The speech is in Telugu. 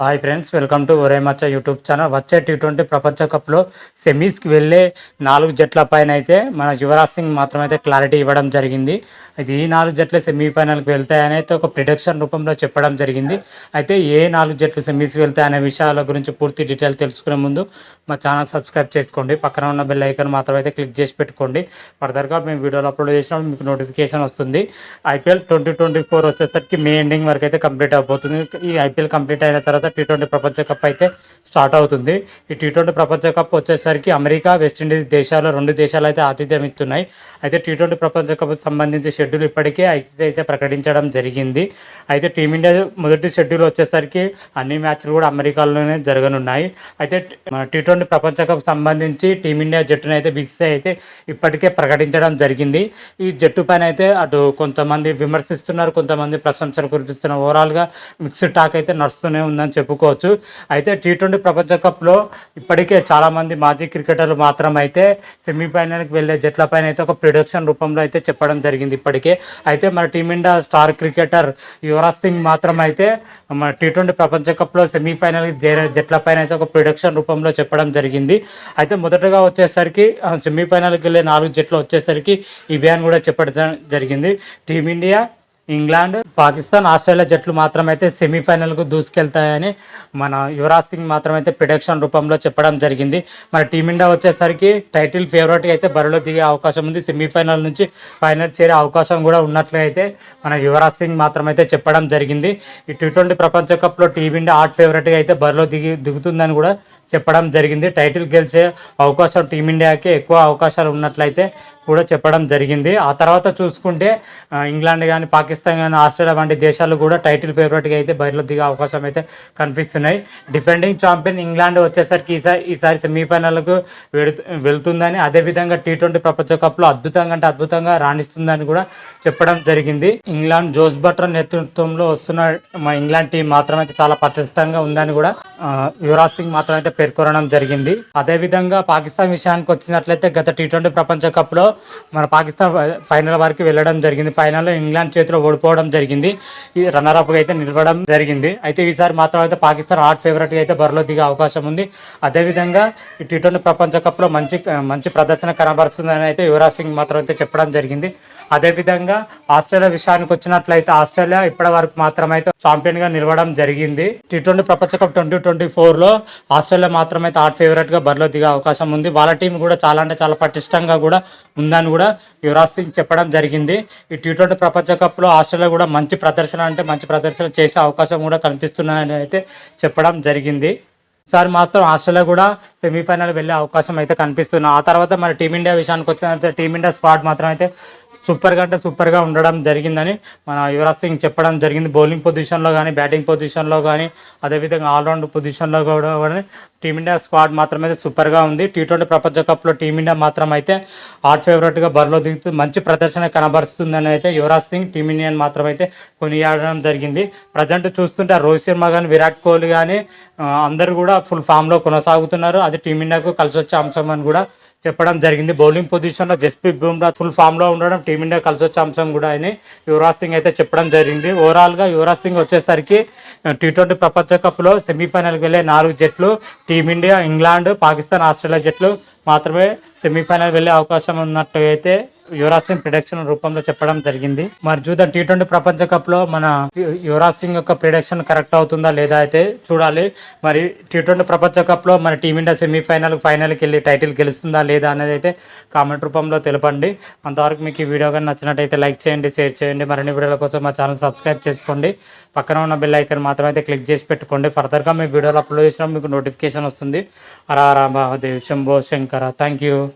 హాయ్ ఫ్రెండ్స్ వెల్కమ్ టు ఒరే మచ్చ యూట్యూబ్ ఛానల్ వచ్చే టీ ట్వంటీ ప్రపంచ కప్లో సెమీస్కి వెళ్ళే నాలుగు జట్ల పైన అయితే మన యువరాజ్ సింగ్ మాత్రం అయితే క్లారిటీ ఇవ్వడం జరిగింది. అయితే ఈ నాలుగు జట్లు సెమీఫైనల్కి వెళ్తాయని అయితే ఒక ప్రిడక్షన్ రూపంలో చెప్పడం జరిగింది. అయితే ఏ నాలుగు జట్లు సెమీస్కి వెళ్తాయనే విషయాల గురించి పూర్తి డీటెయిల్ తెలుసుకునే ముందు మా ఛానల్ సబ్స్క్రైబ్ చేసుకోండి. పక్కన ఉన్న బెల్ ఐకన్ మాత్రం అయితే క్లిక్ చేసి పెట్టుకోండి. ఫర్దర్గా మేము వీడియోలు అప్లోడ్ చేసినప్పుడు మీకు నోటిఫికేషన్ వస్తుంది. ఐపీఎల్ ట్వంటీ ట్వంటీ ఫోర్ వచ్చేసరికి మే ఎండింగ్ వరకు అయితే కంప్లీట్ అయిపోతుంది. ఈ ఐపీఎల్ కంప్లీట్ అయిన తర్వాత టీ ట్వంటీ ప్రపంచ కప్ అయితే స్టార్ట్ అవుతుంది. ఈ టీ ట్వంటీ ప్రపంచ కప్ వచ్చేసరికి అమెరికా వెస్టిండీస్ దేశాలు రెండు దేశాలు అయితే ఆతిథ్యం ఇస్తున్నాయి. అయితే టీ ట్వంటీ ప్రపంచ కప్ సంబంధించి షెడ్యూల్ ఇప్పటికే ఐసీసీ అయితే ప్రకటించడం జరిగింది. అయితే టీమిండియా మొదటి షెడ్యూల్ వచ్చేసరికి అన్ని మ్యాచ్లు కూడా అమెరికాలోనే జరగనున్నాయి. అయితే మన టీ ట్వంటీ ప్రపంచ కప్ సంబంధించి టీమిండియా జట్టును అయితే బీసీసీ అయితే ఇప్పటికే ప్రకటించడం జరిగింది. ఈ జట్టు పైన అయితే అటు కొంతమంది విమర్శిస్తున్నారు కొంతమంది ప్రశంసలు కురిపిస్తున్నారు ఓవరాల్గా మిక్స్డ్ టాక్ అయితే నడుస్తూనే ఉందని చెప్పుకోవచ్చు. అయితే టీ ట్వంటీ ప్రపంచ కప్లో ఇప్పటికే చాలామంది మాజీ క్రికెటర్లు మాత్రం అయితే సెమీఫైనల్కి వెళ్ళే జట్ల పైన అయితే ఒక ప్రొడక్షన్ రూపంలో అయితే చెప్పడం జరిగింది ఇప్పటికే. అయితే మన team India star cricketer Yuvraj Singh మాత్రం అయితే మన టీ ట్వంటీ ప్రపంచ కప్లో సెమీఫైనల్కి చేరే జట్ల పైన అయితే ఒక ప్రొడక్షన్ రూపంలో చెప్పడం జరిగింది. అయితే మొదటగా వచ్చేసరికి సెమీఫైనల్కి వెళ్ళే నాలుగు జట్లు వచ్చేసరికి ఇవే అని కూడా చెప్పడం జరిగింది. టీమిండియా ఇంగ్లాండ్ పాకిస్తాన్ ఆస్ట్రేలియా జట్లు మాత్రమైతే సెమీఫైనల్కు దూసుకెళ్తాయని మన యువరాజ్ సింగ్ మాత్రమైతే ప్రిడక్షన్ రూపంలో చెప్పడం జరిగింది. మన టీమిండియా వచ్చేసరికి టైటిల్ ఫేవరెట్గా అయితే బరిలో దిగే అవకాశం ఉంది. సెమీఫైనల్ నుంచి ఫైనల్ చేరే అవకాశం కూడా ఉన్నట్లయితే మన యువరాజ్ సింగ్ మాత్రమైతే చెప్పడం జరిగింది. ఈ టీ ట్వంటీ ప్రపంచ కప్లో టీమిండియా ఆర్ట్ ఫేవరెట్గా అయితే బరిలో దిగి దిగుతుందని కూడా చెప్పడం జరిగింది. టైటిల్ గెలిచే అవకాశం టీమిండియాకి ఎక్కువ అవకాశాలు ఉన్నట్లయితే కూడా చెప్పడం జరిగింది. ఆ తర్వాత చూసుకుంటే ఇంగ్లాండ్ కానీ పాకిస్తాన్ కానీ ఆస్ట్రేలియా వంటి దేశాలు కూడా టైటిల్ ఫేవరెట్గా అయితే బరిలో దిగే అవకాశం అయితే కనిపిస్తున్నాయి. డిఫెండింగ్ ఛాంపియన్ ఇంగ్లాండ్ వచ్చేసరికి ఈసారి ఈసారి సెమీఫైనల్కు వెళుతు వెళ్తుందని అదేవిధంగా టీ ట్వంటీ ప్రపంచ కప్లో అద్భుతంగా అంటే అద్భుతంగా రాణిస్తుందని కూడా చెప్పడం జరిగింది. ఇంగ్లాండ్ జోస్ బట్టర్ నేతృత్వంలో వస్తున్న మా ఇంగ్లాండ్ టీం మాత్రం అయితే చాలా పటిష్టంగా ఉందని కూడా యువరాజ్ సింగ్ మాత్రం అయితే పేర్కొనడం జరిగింది. అదేవిధంగా పాకిస్తాన్ విషయానికి వచ్చినట్లయితే గత టీ ట్వంటీ ప్రపంచ కప్లో మన పాకిస్తాన్ ఫైనల్ వరకు వెళ్ళడం జరిగింది. ఫైనల్లో ఇంగ్లాండ్ చేతిలో ఓడిపోవడం జరిగింది. ఈ రన్నర్ అప్గా అయితే నిలవడం జరిగింది. అయితే ఈసారి మాత్రం అయితే పాకిస్తాన్ హాట్ ఫేవరెట్గా అయితే బరిలో దిగే అవకాశం ఉంది. అదేవిధంగా ఈ టీ ట్వంటీ ప్రపంచ కప్లో మంచి మంచి ప్రదర్శన కనబరుస్తుందని అయితే యువరాజ్ సింగ్ మాత్రం అయితే చెప్పడం జరిగింది. అదేవిధంగా ఆస్ట్రేలియా విషయానికి వచ్చినట్లయితే ఆస్ట్రేలియా ఇప్పటి వరకు మాత్రమైతే ఛాంపియన్గా నిలవడం జరిగింది. టీ ట్వంటీ ప్రపంచ కప్ ట్వంటీ ట్వంటీ ఫోర్లో ఆస్ట్రేలియా మాత్రమైతే హాట్ ఫేవరెట్గా బరిలో దిగే అవకాశం ఉంది. వాళ్ళ టీం కూడా చాలా అంటే చాలా పటిష్టంగా కూడా ఉందని కూడా యువరాజ్ సింగ్ చెప్పడం జరిగింది. ఈ టీ ట్వంటీ ప్రపంచ కప్లో ఆస్ట్రేలియా కూడా మంచి ప్రదర్శన అంటే మంచి ప్రదర్శన చేసే అవకాశం కూడా కనిపిస్తున్నాయని అయితే చెప్పడం జరిగింది. సార్ మాత్రం ఆస్ట్రేలియా కూడా సెమీఫైనల్ వెళ్ళే అవకాశం అయితే కనిపిస్తుంది. ఆ తర్వాత మన టీమిండియా విషయానికి వచ్చినట్లయితే టీమిండియా స్క్వాడ్ మాత్రం అయితే సూపర్గా అంటే సూపర్గా ఉండడం జరిగిందని మన యువరాజ్ సింగ్ చెప్పడం జరిగింది. బౌలింగ్ పొజిషన్లో కానీ బ్యాటింగ్ పొజిషన్లో కానీ అదేవిధంగా ఆల్రౌండ్ పొజిషన్లో కూడా కానీ టీమిండియా స్క్వాడ్ మాత్రం అయితే సూపర్గా ఉంది. టీ ట్వంటీ ప్రపంచ కప్లో టీమిండియా మాత్రం అయితే హాట్ ఫేవరెట్గా బరిలో దిగుతూ మంచి ప్రదర్శన కనబరుస్తుందని అయితే యువరాజ్ సింగ్ టీమిండియాని మాత్రం అయితే కొనియాడడం జరిగింది. ప్రజెంట్ చూస్తుంటే రోహిత్ శర్మ కానీ విరాట్ కోహ్లీ కానీ అందరూ కూడా ఫుల్ ఫామ్లో కొనసాగుతున్నారు. అది టీమిండియాకు కలిసి వచ్చే అంశం అని కూడా చెప్పడం జరిగింది. బౌలింగ్ పొజిషన్లో జస్ప్రీత్ బుమ్రా ఫుల్ ఫామ్లో ఉండడం టీమిండియా కలిసి వచ్చే అంశం కూడా అని యువరాజ్ సింగ్ అయితే చెప్పడం జరిగింది. ఓవరాల్గా యువరాజ్ సింగ్ వచ్చేసరికి టీ ట్వంటీ ప్రపంచ కప్లో సెమీఫైనల్కి వెళ్ళే నాలుగు జట్లు టీమిండియా ఇంగ్లాండ్ పాకిస్తాన్ ఆస్ట్రేలియా జట్లు మాత్రమే సెమీఫైనల్ వెళ్ళే అవకాశం ఉన్నట్టు అయితే యువరాజ్ సింగ్ ప్రిడక్షన్ రూపంలో చెప్పడం జరిగింది. మరి చూద్దాం టీ ట్వంటీ ప్రపంచ కప్లో మన యువరాజ్ సింగ్ యొక్క ప్రిడక్షన్ కరెక్ట్ అవుతుందా లేదా అయితే చూడాలి. మరి టీ ట్వంటీ ప్రపంచ కప్లో మన టీమిండియా సెమీఫైనల్ ఫైనల్కి వెళ్ళి టైటిల్ గెలుస్తుందా లేదా అనేది అయితే కామెంట్ రూపంలో తెలపండి. అంతవరకు మీకు ఈ వీడియో కానీ నచ్చినట్టయితే లైక్ చేయండి షేర్ చేయండి. మరిన్ని వీడియోల కోసం మా ఛానల్ సబ్స్క్రైబ్ చేసుకోండి. పక్కన ఉన్న బెల్ ఐకన్ మాత్రం అయితే క్లిక్ చేసి పెట్టుకోండి. ఫర్దర్గా మీ వీడియోలు అప్లోడ్ చేసినా మీకు నోటిఫికేషన్ వస్తుంది. అరా హర మహాదేవ్ శంభో శంకర. Thank you